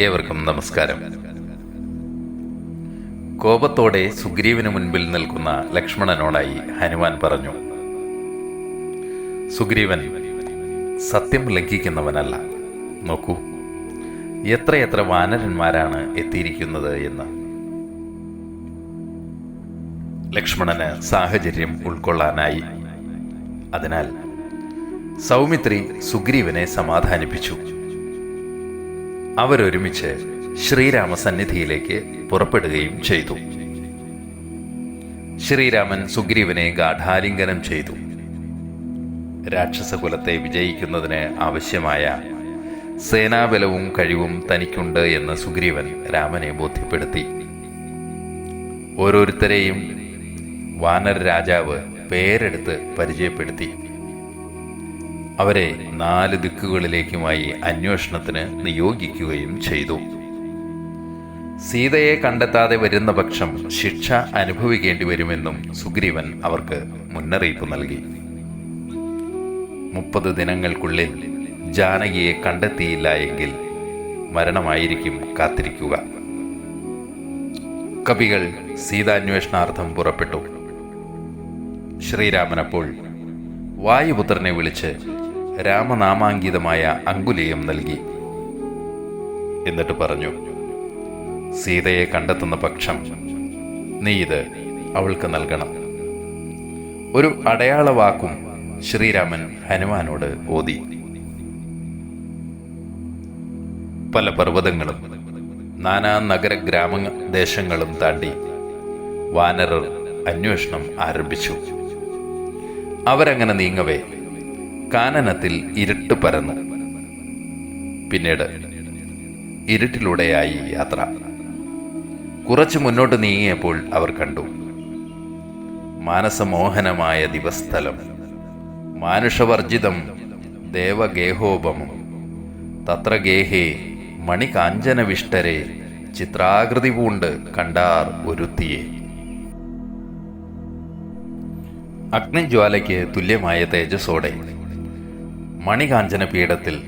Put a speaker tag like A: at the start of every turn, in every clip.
A: ഏവർക്കും നമസ്കാരം. കോപത്തോടെ സുഗ്രീവന് മുൻപിൽ നിൽക്കുന്ന ലക്ഷ്മണനോടായി ഹനുമാൻ പറഞ്ഞു സുഗ്രീവൻ സത്യം ലംഘിക്കുന്നവനല്ല. നോക്കൂ എത്രയെത്ര വാനരന്മാരാണ് എത്തിയിരിക്കുന്നത് എന്ന്. ലക്ഷ്മണന് സാഹചര്യം ഉൾക്കൊള്ളാനായി. അതിനാൽ സൗമിത്രി സുഗ്രീവനെ സമാധാനിപ്പിച്ചു. അവരൊരുമിച്ച് ശ്രീരാമസന്നിധിയിലേക്ക് പുറപ്പെടുകയും ചെയ്തു. ശ്രീരാമൻ സുഗ്രീവനെ ഗാഠാലിംഗനം ചെയ്തു. രാക്ഷസകുലത്തെ വിജയിക്കുന്നതിന് ആവശ്യമായ സേനാബലവും കഴിവും തനിക്കുണ്ട് എന്ന് സുഗ്രീവൻ രാമനെ ബോധ്യപ്പെടുത്തി. ഓരോരുത്തരെയും വാനർ രാജാവ് പേരെടുത്ത് പരിചയപ്പെടുത്തി. അവരെ നാല് ദിക്കുകളിലേക്കുമായി അന്വേഷണത്തിന് നിയോഗിക്കുകയും ചെയ്തു. സീതയെ കണ്ടെത്താതെ വരുന്ന പക്ഷം ശിക്ഷ അനുഭവിക്കേണ്ടി വരുമെന്നും സുഗ്രീവൻ അവർക്ക് മുന്നറിയിപ്പ് നൽകി. മുപ്പത് ദിനങ്ങൾക്കുള്ളിൽ ജാനകിയെ കണ്ടെത്തിയില്ല എങ്കിൽ മരണമായിരിക്കും കാത്തിരിക്കുക. കവികൾ സീതാന്വേഷണാർത്ഥം പുറപ്പെട്ടു. ശ്രീരാമൻ അപ്പോൾ വായുപുത്രനെ വിളിച്ച് രാമനാമാങ്കിതമായ അങ്കുലീയം നൽകി. എന്നിട്ട് പറഞ്ഞു സീതയെ കണ്ടെത്തുന്ന പക്ഷം നീ ഇത് അവൾക്ക് നൽകണം. ഒരു അടയാള വാക്കും ശ്രീരാമൻ ഹനുമാനോട് ഓതി. പല പർവതങ്ങളും നാനാ നഗര ഗ്രാമ ദേശങ്ങളും താണ്ടി വാനരർ അന്വേഷണം ആരംഭിച്ചു. അവരങ്ങനെ നീങ്ങവേ. കാനനത്തിൽ ഇരുട്ട് പരന്നു. പിന്നീട് ഇരുട്ടിലൂടെയായി യാത്ര. കുറച്ച് മുന്നോട്ട് നീങ്ങിയപ്പോൾ അവർ കണ്ടു. മാനസമോഹനമായ ദിവസ്ഥലം. മാനുഷവർജിതം ദേവഗേഹോപമം തത്ര ഗേഹേ മണികാഞ്ചനവിഷ്ടരെ ചിത്രാകൃതി പൂണ്ട് കണ്ടാർ ഒരുത്തിയെ. അഗ്നിജ്വാലയ്ക്ക് തുല്യമായ തേജസ്സോടെ മണികാഞ്ചന പീഠത്തിൽ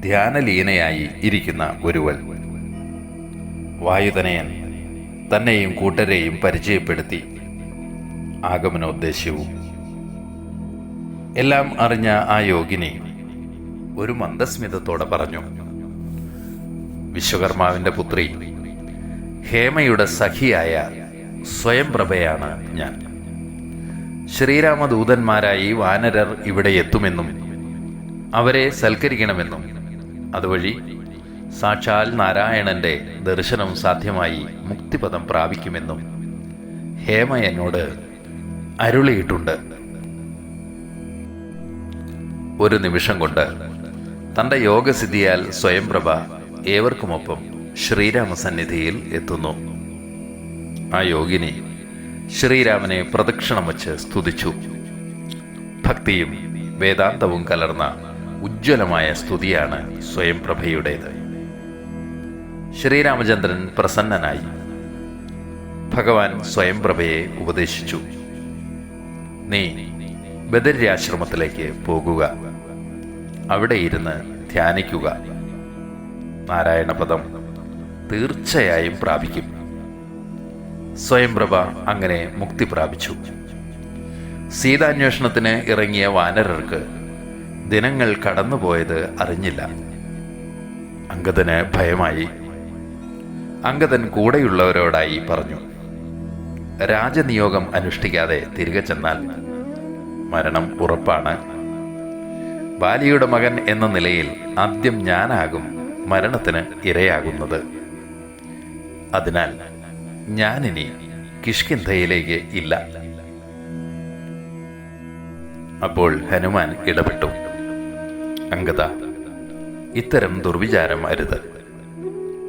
A: ധ്യാനലീനയായി ഇരിക്കുന്ന ഗുരുവൽ വായുതനയൻ തന്നെയും കൂട്ടരെയും പരിചയപ്പെടുത്തി ആഗമനോദ്ദേശ്യവും. എല്ലാം അറിഞ്ഞ ആ യോഗിനി ഒരു മന്ദസ്മിതത്തോടെ പറഞ്ഞു വിശ്വകർമാവിന്റെ പുത്രി ഹേമയുടെ സഖിയായ സ്വയംപ്രഭയാണ് ഞാൻ. ശ്രീരാമദൂതന്മാരായി വാനരർ ഇവിടെ എത്തുമെന്നും അവരെ സൽക്കരിക്കണമെന്നും. അതുവഴി സാക്ഷാൽ നാരായണന്റെ ദർശനം സാധ്യമായി മുക്തിപദം പ്രാപിക്കുമെന്നും ഹേമ എന്നോട് അരുളിയിട്ടുണ്ട്. ഒരു നിമിഷം കൊണ്ട് തന്റെ യോഗസിദ്ധിയാൽ സ്വയംപ്രഭ ഏവർക്കുമൊപ്പം ശ്രീരാമസന്നിധിയിൽ എത്തുന്നു. ആ യോഗിനി ശ്രീരാമനെ പ്രദക്ഷിണം വച്ച് സ്തുതിച്ചു. ഭക്തിയും വേദാന്തവും കലർന്ന ഉജ്ജ്വലമായ സ്തുതിയാണ് സ്വയംപ്രഭയുടേത് ശ്രീരാമചന്ദ്രൻ പ്രസന്നനായി. ഭഗവാൻ സ്വയംപ്രഭയെ ഉപദേശിച്ചു. നീ ബദര്യാശ്രമത്തിലേക്ക് പോകുക. അവിടെ ഇരുന്ന് ധ്യാനിക്കുക. നാരായണപദം തീർച്ചയായും പ്രാപിക്കും. സ്വയംപ്രഭ അങ്ങനെ മുക്തി പ്രാപിച്ചു. സീതാന്വേഷണത്തിന് ഇറങ്ങിയ വാനരർക്ക് ദിനങ്ങൾ കടന്നുപോയത് അറിഞ്ഞില്ല. അങ്കദന് ഭയമായി. അങ്കദൻ കൂടെയുള്ളവരോടായി പറഞ്ഞു രാജനിയോഗം അനുഷ്ഠിക്കാതെ തിരികെ ചെന്നാൽ മരണം ഉറപ്പാണ്. ബാലിയുടെ മകൻ എന്ന നിലയിൽ ആദ്യം ഞാനാകും മരണത്തിന് ഇരയാകുന്നത്. അതിനാൽ ഞാനിനി കിഷ്കിന്ധയിലേക്ക് ഇല്ല. അപ്പോൾ ഹനുമാൻ ഇടപെട്ടു. അങ്കത ഇത്തരം ദുർവിചാരം അരുത്.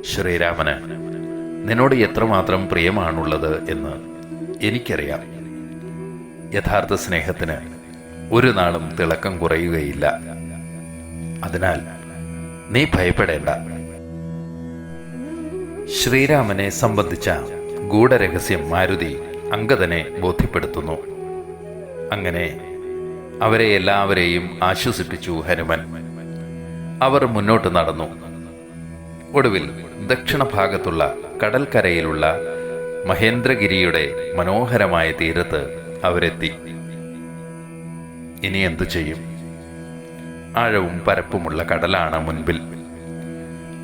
A: ശ്രീരാമന് നിന്നോട് എത്രമാത്രം പ്രിയമാണുള്ളത് എന്ന് എനിക്കറിയാം. യഥാർത്ഥ സ്നേഹത്തിന് ഒരു നാളും തിളക്കം കുറയുകയില്ല. അതിനാൽ നീ ഭയപ്പെടേണ്ട. ശ്രീരാമനെ സംബന്ധിച്ച ഗൂഢരഹസ്യം മാരുതി അംഗതനെ ബോധ്യപ്പെടുത്തുന്നു. അങ്ങനെ അവരെ എല്ലാവരെയും ആശ്വസിപ്പിച്ചു ഹനുമൻ. അവർ മുന്നോട്ട് നടന്നു. ഒടുവിൽ ദക്ഷിണഭാഗത്തുള്ള കടൽക്കരയിലുള്ള മഹേന്ദ്രഗിരിയുടെ മനോഹരമായ തീരത്ത് അവരെത്തി. ഇനി എന്തു ചെയ്യും? ആഴവും പരപ്പുമുള്ള കടലാണ് മുൻപിൽ.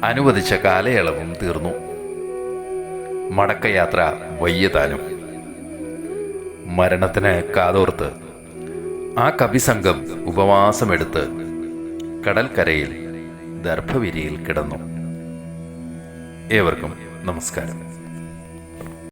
A: അനുവദിച്ച കാലയളവും തീർന്നു. മടക്കയാത്ര വയ്യതാനും. മരണത്തിന് കാതോർത്ത് ആ കവിസംഘം ഉപവാസമെടുത്ത് കടൽക്കരയിൽ ദർഭവിരിയിൽ കിടന്നു. ഏവർക്കും നമസ്കാരം.